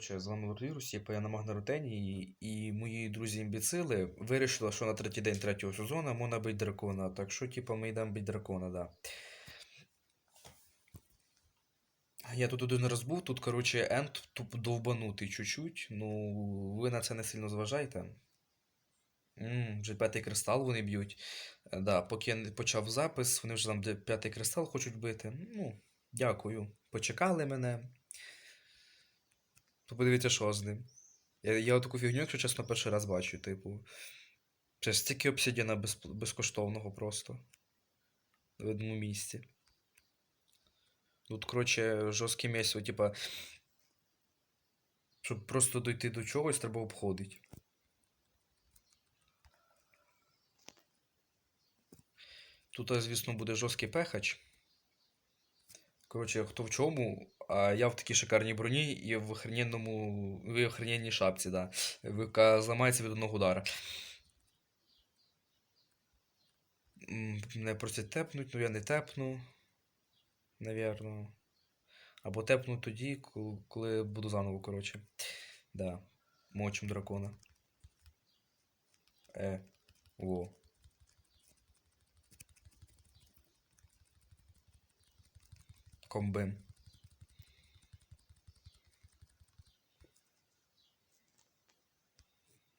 Коротше, з вами Лордвірус, я на Магнарутені, і, і мої друзі-імбіцили вирішили, що на третій день третього сезону можна бити дракона. Так що, типу, ми йдемо бити дракона, да. Я тут один раз був, тут, коротше, енд туп довбанутий чуть-чуть. Ну, ви на це не сильно зважайте. М, вже п'ятий кристал вони б'ють. Да, поки я не почав запис, вони вже там п'ятий кристал хочуть бити. Ну, дякую. Почекали мене. То подивіться, що з ним. Я, я таку фігню, якщо чесно, перший раз бачу, типу. Це стільки обсидіана без, безкоштовного просто. В одному місці. Тут, коротше, жорстке місце, типа. Щоб просто дойти до чогось, треба обходити. Тут, звісно, буде жорсткий пехач. Коротше, хто в чому, а я в такій шикарній броні і в охрененному. В охрененній шапці, да. Яка зламається від одного удара. Мене просять тепнуть, ну я не тепну. Навірно. Або тепну тоді, коли, коли буду заново, коротше. Да. Мочим дракона. Е. Во. Комбин.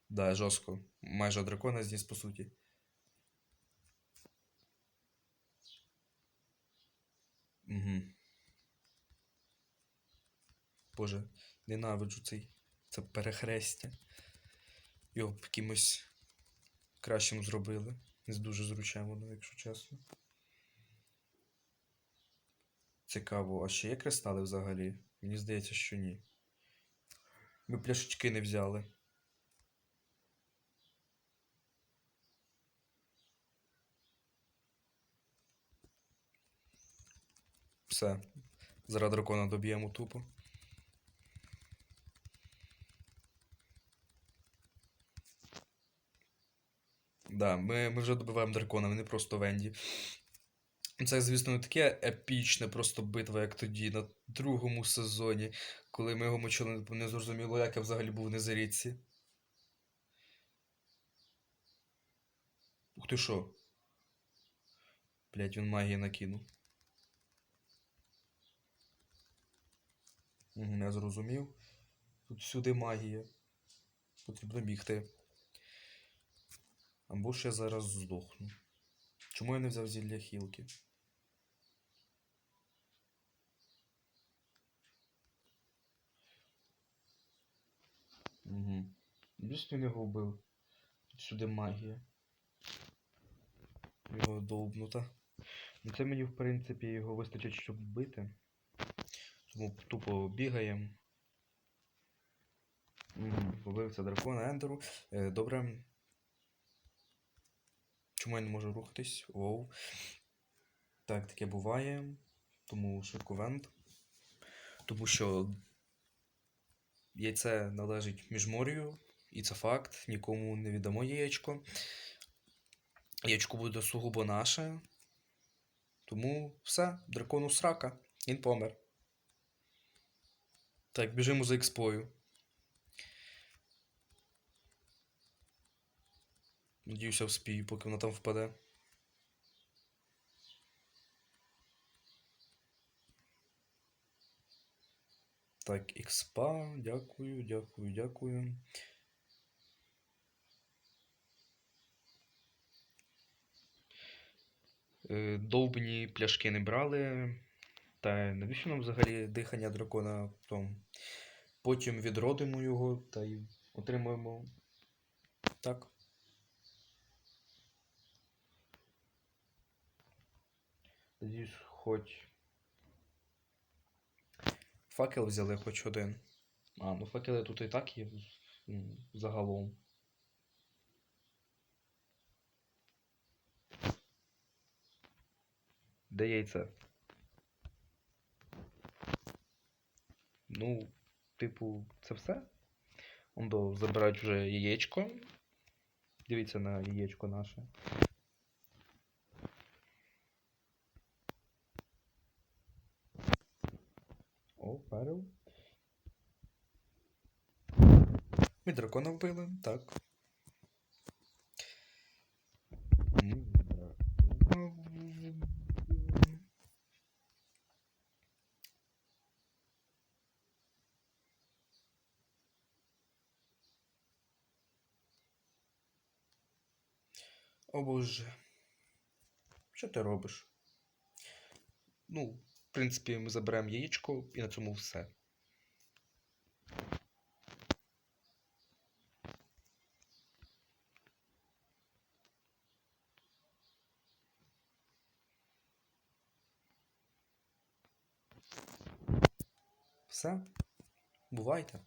Да, жорстко. Майже дракона зніс, по суті. Угу. Боже, ненавиджу цей. Це перехрестя. Його б якимось кращим зробили. Не дуже зручне воно, якщо чесно. Цікаво, а ще є кристали взагалі? Мені здається, що ні. Ми пляшечки не взяли. Все. Зараз дракона доб'ємо тупо. Да, ми, ми вже добиваємо дракона, ми не просто Венді. Це, звісно, не таке епічне просто битва, як тоді, на другому сезоні, коли ми його мочили не зрозуміло, як я взагалі був в Незарітці. Ух ти що? Блять, він магії накинув. Угу, я зрозумів. Тут всюди магія. Потрібно бігти. Або ж я зараз здохну. Чому я не взяв зілля хілки? Угу. Він його вбив. Сюди магія. Його довбнута. Ну це мені, в принципі, його вистачить, щоб вбити. Тому тупо бігаємо. Побився дракона Ендеру. Е, добре. Чому я не можу рухатись? Воу. Так, таке буває. Тому швидко вент. Тому що яйце належить міжмор'ю, і це факт. Нікому не віддамо яєчко. Яєчко буде сугубо наше. Тому все, дракону срака. Він помер. Так, біжимо за експою. Надіюся, вспію, поки вона там впаде. Так, експа, дякую, дякую, дякую. Е, Довбні пляшки не брали. Та навіщо нам взагалі дихання дракона потім? Потім відродимо його та й отримуємо. Так. Надіюсь, хоч. Факел взяли хоч один. А, ну факели тут і так є загалом. Де яйце? Ну, типу, це все. Ондо забирають вже яєчко. Дивіться на яєчко наше. О. Ми дракона вбили, так. О боже. Що ти робиш? Ну, в принципі, ми заберемо яєчко і на цьому все. Все. Бувайте.